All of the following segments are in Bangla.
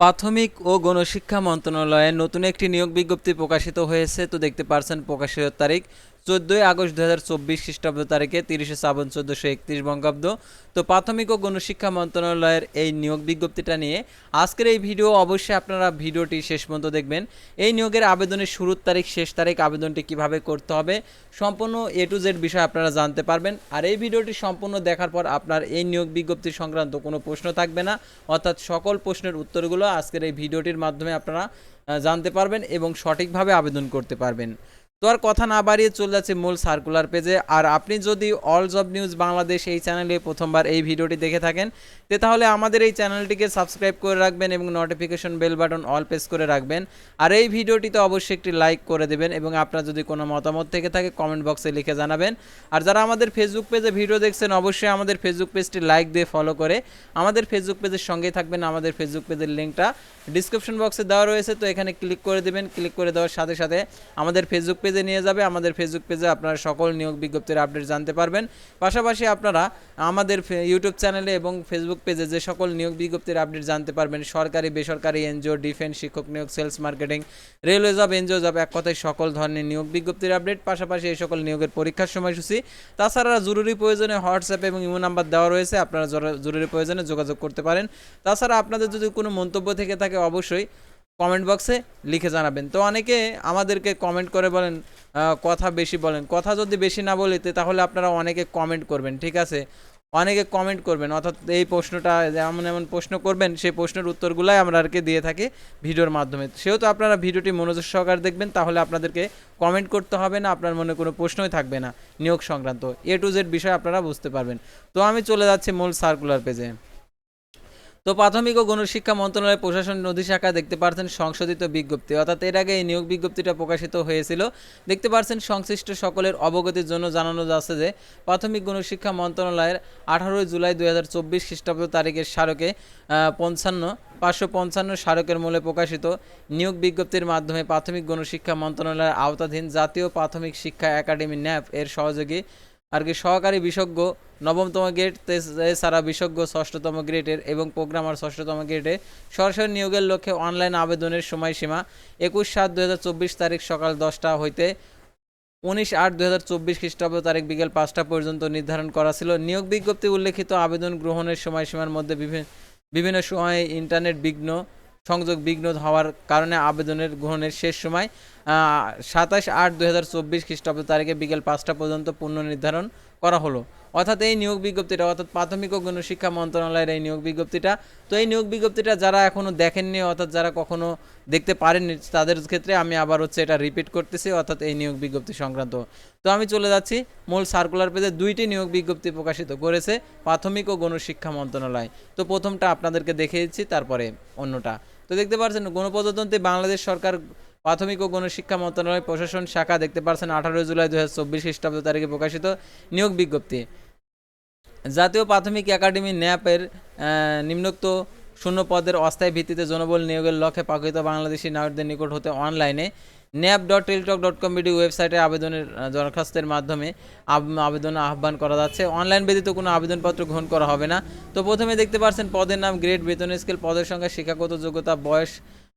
প্রাথমিক ও গণশিক্ষা মন্ত্রণালয়ে নতুন একটি নিয়োগ বিজ্ঞপ্তি প্রকাশিত হয়েছে। তো দেখতে পারছেন প্রকাশিত তারিখ চোদ্দোই আগস্ট দু হাজার চব্বিশ খ্রিস্টাব্দ তারিখে তিরিশে শ্রাবণ চোদ্দোশো একত্রিশ বঙ্গাব্দ। তো প্রাথমিক ও গণশিক্ষা মন্ত্রণালয়ের এই নিয়োগ বিজ্ঞপ্তিটা নিয়ে আজকের এই ভিডিও অবশ্যই আপনারা ভিডিওটি শেষ পর্যন্ত দেখবেন। এই নিয়োগের আবেদনের শুরুর তারিখ, শেষ তারিখ, আবেদনটি কীভাবে করতে হবে সম্পূর্ণ এ টু জেড বিষয় আপনারা জানতে পারবেন। আর এই ভিডিওটি সম্পূর্ণ দেখার পর আপনার এই নিয়োগ বিজ্ঞপ্তি সংক্রান্ত কোনো প্রশ্ন থাকবে না। অর্থাৎ সকল প্রশ্নের উত্তরগুলো আজকের এই ভিডিওটির মাধ্যমে আপনারা জানতে পারবেন এবং সঠিকভাবে আবেদন করতে পারবেন। তো আর কথা না বাড়িয়ে চলে যাচ্ছে মূল সার্কুলার পেজে আর আপনি যদি অল জব নিউজ বাংলাদেশ এই চ্যানেলে প্রথমবার এই ভিডিওটি দেখে থাকেন, তে তাহলে আমাদের এই চ্যানেলটিকে সাবস্ক্রাইব করে রাখবেন এবং notification bell button all press করে রাখবেন। আর এই ভিডিওটিতে অবশ্যই একটি লাইক করে দেবেন এবং আপনার যদি কোনো মতামত থেকে থাকে কমেন্ট বক্সে লিখে জানাবেন। আর যারা আমাদের ফেসবুক পেজে ভিডিও দেখছেন, অবশ্যই আমাদের ফেসবুক পেজটি লাইক দিয়ে ফলো করে আমাদের ফেসবুক পেজের সঙ্গেই থাকবেন। আমাদের ফেসবুক পেজের লিঙ্কটা ডিসক্রিপশন বক্সে দেওয়া রয়েছে, তো এখানে ক্লিক করে দেবেন। ক্লিক করে দেওয়ার সাথে সাথে আমাদের ফেসবুক পেজে নিয়ে যাবে, আমাদের ফেসবুক পেজে আপনারা সকল নিয়োগ বিজ্ঞপ্তির আপডেট জানতে পারবেন। পাশাপাশি আপনারা আমাদের ইউটিউব চ্যানেলে এবং ফেসবুক পেজে যে সকল নিয়োগ বিজ্ঞপ্তির আপডেট জানতে পারবেন, সরকারি, বেসরকারি, এনজিও, ডিফেন্স, শিক্ষক নিয়োগ, sales marketing, railway job, NGO job, এক কথায় সকল ধরনের নিয়োগ বিজ্ঞপ্তির আপডেট। পাশাপাশি এই সকল নিয়োগের পরীক্ষার সময়সূচি। তাছাড়া জরুরি প্রয়োজনে হোয়াটসঅ্যাপ এবং ইমো নাম্বার দেওয়া রয়েছে, আপনারা জরুরি প্রয়োজনে যোগাযোগ করতে পারেন। তাছাড়া আপনাদের যদি কোনো মন্তব্য থেকে থাকে, অবশ্যই কমেন্ট বক্সে লিখে জানাবেন। তো অনেকে আমাদেরকে কমেন্ট করে বলেন কথা বেশি বলেন। কথা যদি বেশি না বলিতে তাহলে আপনারা অনেকে কমেন্ট করবেন, ঠিক আছে? অনেকে কমেন্ট করবেন, অর্থাৎ এই প্রশ্নটা এমন এমন প্রশ্ন করবেন, সেই প্রশ্নের উত্তরগুলাই আমরা আর কি দিয়ে থাকি ভিডিওর মাধ্যমে। সেহেতু আপনারা ভিডিওটি মনোযোগ সহকারে দেখবেন, তাহলে আপনাদেরকে কমেন্ট করতে হবে না, আপনার মনে কোনো প্রশ্নই থাকবে না, নিয়োগ সংক্রান্ত। এ টু জেড বিষয় আপনারা বুঝতে পারবেন। তো আমি চলে যাচ্ছি মূল সার্কুলার পেজে। তো প্রাথমিক ও গণশিক্ষা মন্ত্রণালয়ের প্রশাসন নদী শাখা দেখতে পাচ্ছেন সংশোধিত বিজ্ঞপ্তি। অর্থাৎ এর আগে এই নিয়োগ বিজ্ঞপ্তিটা প্রকাশিত হয়েছিল। দেখতে পারছেন সংশ্লিষ্ট সকলের অবগতির জন্য জানানো যাচ্ছে যে, প্রাথমিক গণশিক্ষা মন্ত্রণালয়ের আঠারোই জুলাই দুই হাজার চব্বিশ খ্রিস্টাব্দ তারিখের স্মারকে পঞ্চান্ন, পাঁচশো পঞ্চান্ন স্মারকের মূলে প্রকাশিত নিয়োগ বিজ্ঞপ্তির মাধ্যমে প্রাথমিক গণশিক্ষা মন্ত্রণালয়ের আওতাধীন জাতীয় প্রাথমিক শিক্ষা একাডেমি ন্যাপ এর সহযোগী আর কি সহকারী বিশেষজ্ঞ, নবমতম গ্রেড, এছাড়া বিশেষজ্ঞ ষষ্ঠতম গ্রেডের এবং প্রোগ্রামার ষষ্ঠতম গ্রেডে সরাসরি নিয়োগের লক্ষ্যে অনলাইন আবেদনের সময়সীমা একুশ সাত দু তারিখ সকাল দশটা হইতে উনিশ আট দু হাজার চব্বিশ খ্রিস্টাব্দ তারিখ বিকেল পাঁচটা পর্যন্ত নির্ধারণ করা ছিল। নিয়োগ বিজ্ঞপ্তি উল্লেখিত আবেদন গ্রহণের সময়সীমার মধ্যে বিভিন্ন বিভিন্ন সময়ে ইন্টারনেট বিঘ্ন সংযোগ বিঘ্ন হওয়ার কারণে আবেদনের গ্রহণের শেষ সময় সাতাশ আট দু হাজার চব্বিশ খ্রিস্টাব্দ তারিখে বিকেল পাঁচটা পর্যন্ত পুনর্নির্ধারণ করা হলো। অর্থাৎ এই নিয়োগ বিজ্ঞপ্তিটা, অর্থাৎ প্রাথমিক ও গণশিক্ষা মন্ত্রণালয়ের এই নিয়োগ বিজ্ঞপ্তিটা, তো এই নিয়োগ বিজ্ঞপ্তিটা যারা এখনও দেখেননি, অর্থাৎ যারা কখনও দেখতে পারেননি, তাদের ক্ষেত্রে আমি আবার হচ্ছে এটা রিপিট করতেছি, অর্থাৎ এই নিয়োগ বিজ্ঞপ্তি সংক্রান্ত। তো আমি চলে যাচ্ছি, মূল সার্কুলার পেজে দুইটি নিয়োগ বিজ্ঞপ্তি প্রকাশিত করেছে প্রাথমিক ও গণশিক্ষা মন্ত্রণালয়। তো প্রথমটা আপনাদেরকে দেখে দিচ্ছি তারপরে অন্যটা। তো দেখতে পাচ্ছেন গণপ্রজাতন্ত্রী বাংলাদেশ সরকার প্রাথমিক ও গণশিক্ষা মন্ত্রণালয় প্রশাসন শাখা দেখতে পাচ্ছেন আঠারোই জুলাই দু হাজার চব্বিশ খ্রিস্টাব্দ তারিখে প্রকাশিত নিয়োগ বিজ্ঞপ্তি। জাতীয় প্রাথমিক একাডেমি ন্যাপের নিম্নোক্ত শূন্য পদের অস্থায়ী ভিত্তিতে জনবল নিয়োগের লক্ষ্যে পাকিত বাংলাদেশি নাগরিকদের নিকট হতে অনলাইনে nap dot Teletalk dot com BD ওয়েবসাইটে আবেদনের দরখাস্তের মাধ্যমে আব- আবেদন আহ্বান করা যাচ্ছে। অনলাইন ব্যতীত কোনো আবেদনপত্র গ্রহণ করা হবে না। তো প্রথমে দেখতে পাচ্ছেন পদের নাম গ্রেড বেতন স্কেল পদের সংখ্যা, শিক্ষাগত যোগ্যতা, বয়স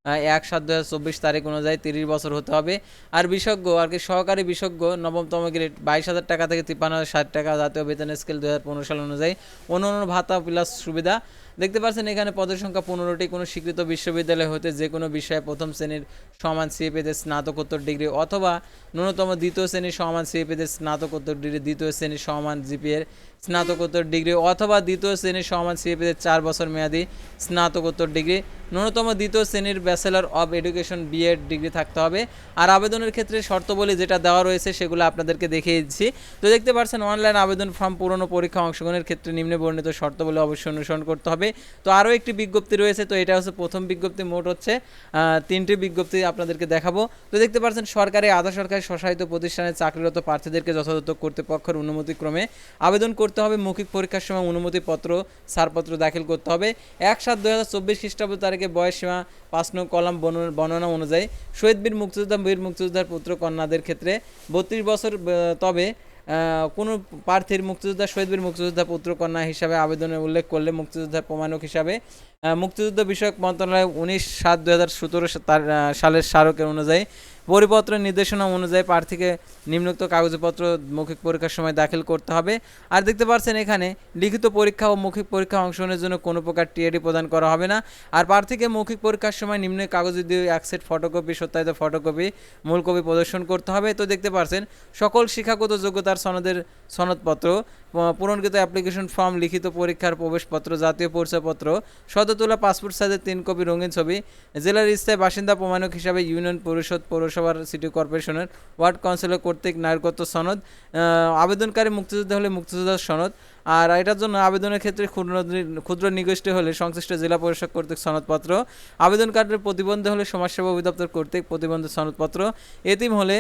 এক সাত দু চব্বিশ তারিখ অনুযায়ী তিরিশ বছর হতে হবে। আর বিশেষজ্ঞ, আর কি সহকারী বিশেষজ্ঞ, নবমতম গ্রেড বাইশ হাজার টাকা থেকে তিপ্পান্ন হাজার ষাট টাকা জাতীয় বেতন স্কেল দু হাজার পনেরো সাল অনুযায়ী অন্য অন্য ভাতা প্লাস সুবিধা। দেখতে পাচ্ছেন এখানে পদের সংখ্যা পনেরোটি। কোনো স্বীকৃত বিশ্ববিদ্যালয় হতে যে কোনো বিষয়ে প্রথম শ্রেণির সমান সিএপিতে স্নাতকোত্তর ডিগ্রি অথবা ন্যূনতম দ্বিতীয় শ্রেণির সমান সিএপিতে স্নাতকোত্তর ডিগ্রি, দ্বিতীয় শ্রেণির সমান জিপিএর স্নাতকোত্তর ডিগ্রি অথবা দ্বিতীয় শ্রেণির সমান সিএপিতে চার বছর মেয়াদি স্নাতকোত্তর ডিগ্রি। ন্যূনতম দ্বিতীয় শ্রেণির bachelor of education BEd degree থাকতে হবে। আর আবেদনের ক্ষেত্রে শর্তবলী যেটা দেওয়া রয়েছে সেগুলো আপনাদেরকে দেখিয়ে দিচ্ছি। তো দেখতে পাচ্ছেন, অনলাইন আবেদন ফর্ম পূরণ পরীক্ষা অংশগ্রহণের ক্ষেত্রে নিম্নে বর্ণিত শর্তবলী অবশ্যই অনুসরণ করতে হবে। তো আরও একটি বিজ্ঞপ্তি রয়েছে, তো এটা হচ্ছে প্রথম বিজ্ঞপ্তি, মোট হচ্ছে তিনটি বিজ্ঞপ্তি আপনাদেরকে দেখাবো। তো দেখতে পাচ্ছেন, সরকারি, আধা সরকারি স্বশাসিত প্রতিষ্ঠানে চাকরিরত প্রার্থীদেরকে যথাযথ কর্তৃপক্ষের অনুমতিক্রমে আবেদন করতে হবে। মৌখিক পরীক্ষার সময় অনুমতিপত্র, ছাড়পত্র দাখিল করতে হবে। এক সাত দু হাজার চব্বিশ খ্রিস্টাব্দ তারিখে বয়স সীমা পাঁচ নং কলাম বর্ণ- বর্ণনা অনুযায়ী শহীদ বীর মুক্তিযোদ্ধা, বীর মুক্তিযোদ্ধার পুত্র কন্যাদের ক্ষেত্রে বত্রিশ বছর তবে কোনো প্রার্থীর মুক্তিযোদ্ধা শহীদ বীর মুক্তিযোদ্ধা পুত্রকন্যা হিসাবে আবেদনে উল্লেখ করলে মুক্তিযোদ্ধার প্রমাণক হিসাবে মুক্তিযুদ্ধ বিষয়ক মন্ত্রণালয় উনিশ সাত দু হাজার সতেরো সালের স্মারকের অনুযায়ী পরিপত্র নির্দেশনা অনুযায়ী প্রার্থীকে নিম্নোক্ত কাগজপত্র মৌখিক পরীক্ষার সময় দাখিল করতে হবে। আর দেখতে পাচ্ছেন এখানে লিখিত পরীক্ষা ও মৌখিক পরীক্ষা অংশগ্রহণের জন্য কোনো প্রকার টিএডি প্রদান করা হবে না। আর প্রার্থীকে মৌখিক পরীক্ষার সময় নিম্ন কাগজে দিয়ে এক সেট ফটোকপি, সত্যায়িত ফটোকপি, মূল কপি প্রদর্শন করতে হবে। তো দেখতে পাচ্ছেন, সকল শিক্ষাগত যোগ্যতার সনদের সনদপত্র পূরণকৃত অ্যাপ্লিকেশন ফর্ম লিখিত পরীক্ষার প্রবেশপত্র, জাতীয় পরিচয়পত্র সদতোলা পাসপোর্ট সাইজের তিন কপি রঙিন ছবি, জেলার স্থায়ী বাসিন্দা প্রমাণক হিসাবে ইউনিয়ন পরিষদ পৌরসভার সিটি কর্পোরেশনের ওয়ার্ড কাউন্সিলর কর্তৃক নাগরিকত্ব সনদ আবেদনকারী মুক্তিযোদ্ধা হলে মুক্তিযোদ্ধার সনদ, আর এটার জন্য আবেদনের ক্ষেত্রে ক্ষুদ্র ক্ষুদ্র নিগোষ্ঠী হলে সংশ্লিষ্ট জেলা পরিষদ কর্তৃক সনদপত্র আবেদনকারীর প্রতিবন্ধী হলে সমাজসেবা অধিদপ্তর কর্তৃক প্রতিবন্ধী সনদপত্র, এতিম হলে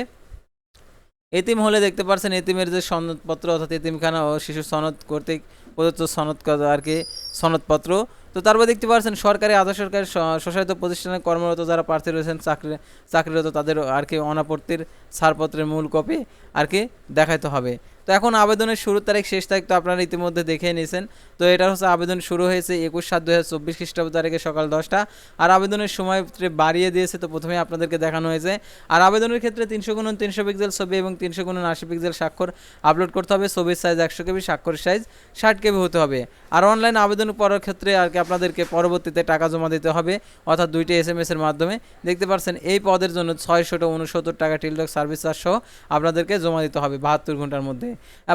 এতিম হলে দেখতে পাচ্ছেন এতিমের যে সনদপত্র অর্থাৎ এতিমখানা ও শিশু সনদ কর্তৃক প্রদত্ত সনদ আর কি, সনদপত্র। তো তারপর দেখতে পাচ্ছেন সরকারি, আধা সরকারি স্বশাসিত প্রতিষ্ঠানে কর্মরত যারা প্রার্থী রয়েছেন, চাকরি, চাকরিরত তাদের আর কি অনাপত্তির ছাড়পত্রের মূল কপি আর কি দেখাইতে হবে। তো এখন আবেদনের শুরুর তারিখ, শেষ তারিখ তো আপনারা ইতিমধ্যে দেখে নিয়েছেন। তো এটা হচ্ছে আবেদন শুরু হয়েছে একুশ সাত দু হাজার চব্বিশ খ্রিস্টাব্দ তারিখে সকাল দশটা। আর আবেদনের সময় বাড়িয়ে দিয়েছে তো প্রথমে আপনাদেরকে দেখানো হয়েছে। আর আবেদনের ক্ষেত্রে তিনশো গুণন তিনশো পিক্সেল ছবি এবং তিনশো গুণন আশি পিক্সেল স্বাক্ষর আপলোড করতে হবে। ছবির সাইজ একশো কেবি স্বাক্ষরের সাইজ ষাট কেবি হতে হবে। আর অনলাইন আবেদন করার ক্ষেত্রে আর কি আপনাদেরকে পরবর্তীতে টাকা জমা দিতে হবে, অর্থাৎ দুইটি এস এম এর মাধ্যমে। দেখতে পাচ্ছেন, এই পদের জন্য ছয়শোটা উনসত্তর টাকা টিলডক সার্ভিস চার্জ সহ আপনাদেরকে জমা দিতে হবে বাহাত্তর ঘণ্টার মধ্যে।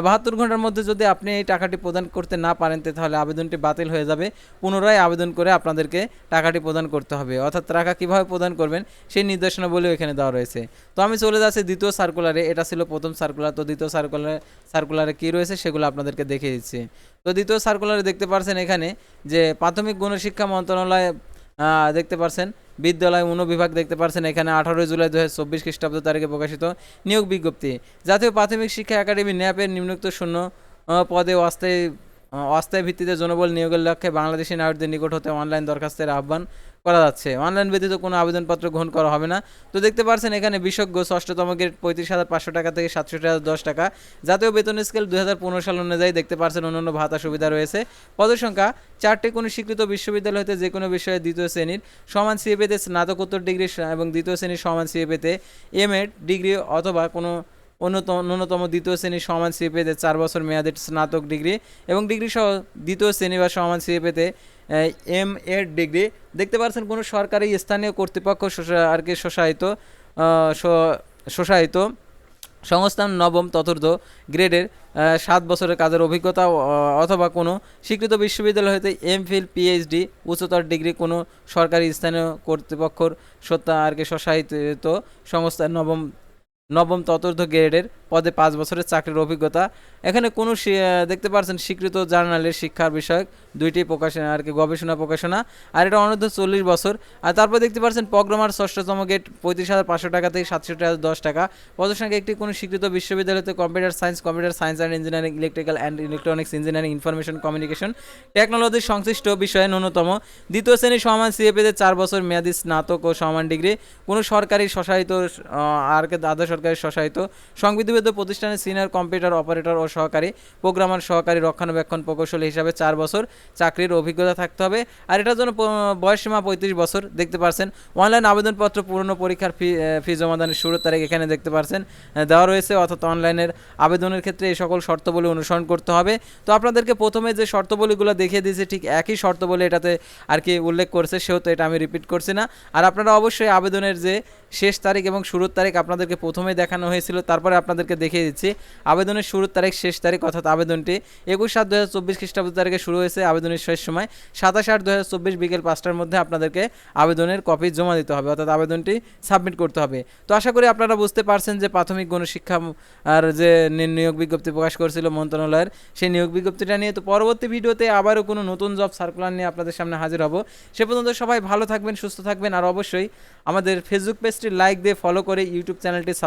বাহাত্তর ঘণ্টার মধ্যে যদি আপনি এই টাকাটি প্রদান করতে না পারেন তাহলে আবেদনটি বাতিল হয়ে যাবে। পুনরায় আবেদন করে আপনাদেরকে টাকাটি প্রদান করতে হবে। অর্থাৎ টাকা কীভাবে প্রদান করবেন, সেই নির্দেশনা বলেও এখানে দেওয়া রয়েছে। তো আমি চলে যাচ্ছি দ্বিতীয় সার্কুলারে এটা ছিল প্রথম সার্কুলার তো দ্বিতীয় সার্কুলার সার্কুলারে কী রয়েছে সেগুলো আপনাদেরকে দেখিয়ে দিচ্ছি। তো দ্বিতীয় সার্কুলারে দেখতে পারছেন এখানে যে প্রাথমিক গণশিক্ষা মন্ত্রণালয় দেখতে পারছেন বিদ্যালয় অনুবিভাগ দেখতে পারছেন, এখানে আঠারোই জুলাই দু হাজার চব্বিশ খ্রিস্টাব্দ তারিখে প্রকাশিত নিয়োগ বিজ্ঞপ্তি। জাতীয় প্রাথমিক শিক্ষা একাডেমি ন্যাপের নিম্নোক্ত শূন্য পদে অস্থায়ী অস্থায়ী ভিত্তিতে জনবল নিয়োগের লক্ষ্যে বাংলাদেশি নাগরিকদের নিকট হতে অনলাইন দরখাস্তের আহ্বান করা যাচ্ছে। অনলাইন ব্যতীত কোনো আবেদনপত্র গ্রহণ করা হবে না। তো দেখতে পারছেন, এখানে বিশেষজ্ঞ ষষ্ঠতম গ্রেড পঁয়ত্রিশ হাজার পাঁচশো টাকা থেকে সাতষট্টি হাজার দশ টাকা। জাতীয় বেতন স্কেল দু হাজার পনেরো সাল অনুযায়ী দেখতে পারছেন, অন্যান্য ভাতা সুবিধা রয়েছে। পদের সংখ্যা চারটি। কোনো স্বীকৃত বিশ্ববিদ্যালয় হতে যে কোনো বিষয়ে দ্বিতীয় শ্রেণির সমান সিএ পেতে স্নাতকোত্তর ডিগ্রি এবং দ্বিতীয় শ্রেণির সমান সিএ পেতে এম এড ডিগ্রি অথবা কোনো ন্যূনতম দ্বিতীয় শ্রেণির সমান সিএ পেতে চার বছর মেয়াদের স্নাতক ডিগ্রি এবং ডিগ্রি সহ দ্বিতীয় শ্রেণি বা সমান সিএ পেতে এম এর ডিগ্রি। দেখতে পাচ্ছেন কোনো সরকারি স্থানীয় কর্তৃপক্ষ আর কি আহ, স- সংস্থান নবম চতুর্থ গ্রেডের সাত বছরের কাজের অভিজ্ঞতা অথবা কোনো স্বীকৃত বিশ্ববিদ্যালয় হতে এমফিল পিএইচডি উচ্চতর ডিগ্রি কোনো সরকারি স্থানীয় কর্তৃপক্ষর সত্তা আর কি স্বশাসিত সংস্থা নবম নবম চতুর্থ গ্রেডের পদে পাঁচ বছরের চাকরির অভিজ্ঞতা। এখানে কোনো দেখতে পাচ্ছেন স্বীকৃত জার্নালের শিক্ষার বিষয়ক। দুইটি প্রকাশনা আর কি গবেষণা প্রকাশনা। আর এটা অনূর্ধ্ব চল্লিশ বছর। আর তারপর দেখতে পাচ্ছেন প্রোগ্রামার ষষ্ঠতম গেট পঁয়ত্রিশ হাজার পাঁচশো টাকা থেকে সাতষট্টি হাজার দশ টাকা। পদের সঙ্গে একটি কোনো স্বীকৃত বিশ্ববিদ্যালয়তে computer science computer science and engineering, electrical and electronics engineering, information communication. টেকনোলজির সংশ্লিষ্ট বিষয়ে ন্যূনতম। দ্বিতীয় শ্রেণির সমান সিএপিতে চার বছর মেয়াদী স্নাতক ও সমান ডিগ্রি। কোনো সরকারি স্বশাসিত আর কে আধা সরকারি স্বশাসিত সংবিধিবদ্ধ প্রতিষ্ঠানের সিনিয়র কম্পিউটার অপারেটর ও সহকারী প্রোগ্রামার সহকারী রক্ষণাবেক্ষণ প্রকৌশলী হিসাবে চার বছর চাকরির অভিজ্ঞতা থাকতে হবে। আর এটার জন্য বয়সসীমা পঁয়ত্রিশ বছর, দেখতে পারছেন। অনলাইন আবেদনপত্র পূর্ণ পরীক্ষার ফি ফি জমাদানের শুরুর তারিখ এখানে দেখতে পারছেন। দেওয়া রয়েছে, অর্থাৎ অনলাইনের আবেদনের ক্ষেত্রে এই সকল শর্তবলী অনুসরণ করতে হবে। তো আপনাদেরকে প্রথমে যে শর্তবলীগুলো দেখিয়ে দিয়েছে, ঠিক একই শর্তবলী এটাতে আর কি উল্লেখ করছে, সেহেতু এটা আমি রিপিট করছি না। আর আপনারা অবশ্যই আবেদনের যে শেষ তারিখ এবং শুরুর তারিখ আপনাদেরকে প্রথমে দেখানো হয়েছিল, তারপরে আপনাদেরকে দেখিয়ে দিচ্ছি। আবেদনের শুরুর তারিখ, শেষ তারিখ অর্থাৎ আবেদনটি একুশ সাত দু হাজার চব্বিশ খ্রিস্টাব্দ তারিখে শুরু হয়েছে আবেদনের শেষ সময়। সাতাশ আট দু হাজার চব্বিশ বিকেল পাঁচটার মধ্যে আপনাদেরকে আবেদনের কপি জমা দিতে হবে, অর্থাৎ আবেদনটি সাবমিট করতে হবে। তো আশা করি আপনারা বুঝতে পারছেন যে প্রাথমিক গণশিক্ষা আর যে নিয়োগ বিজ্ঞপ্তি প্রকাশ করেছিল মন্ত্রণালয়ের, সেই নিয়োগ বিজ্ঞপ্তিটা নিয়ে তো পরবর্তী ভিডিওতে আবারও কোনো নতুন জব সার্কুলার নিয়ে আপনাদের সামনে হাজির হব। সে পর্যন্ত সবাই ভালো থাকবেন, সুস্থ থাকবেন, আর অবশ্যই আমাদের ফেসবুক পেজটি লাইক দিয়ে ফলো করে ইউটিউব চ্যানেলটি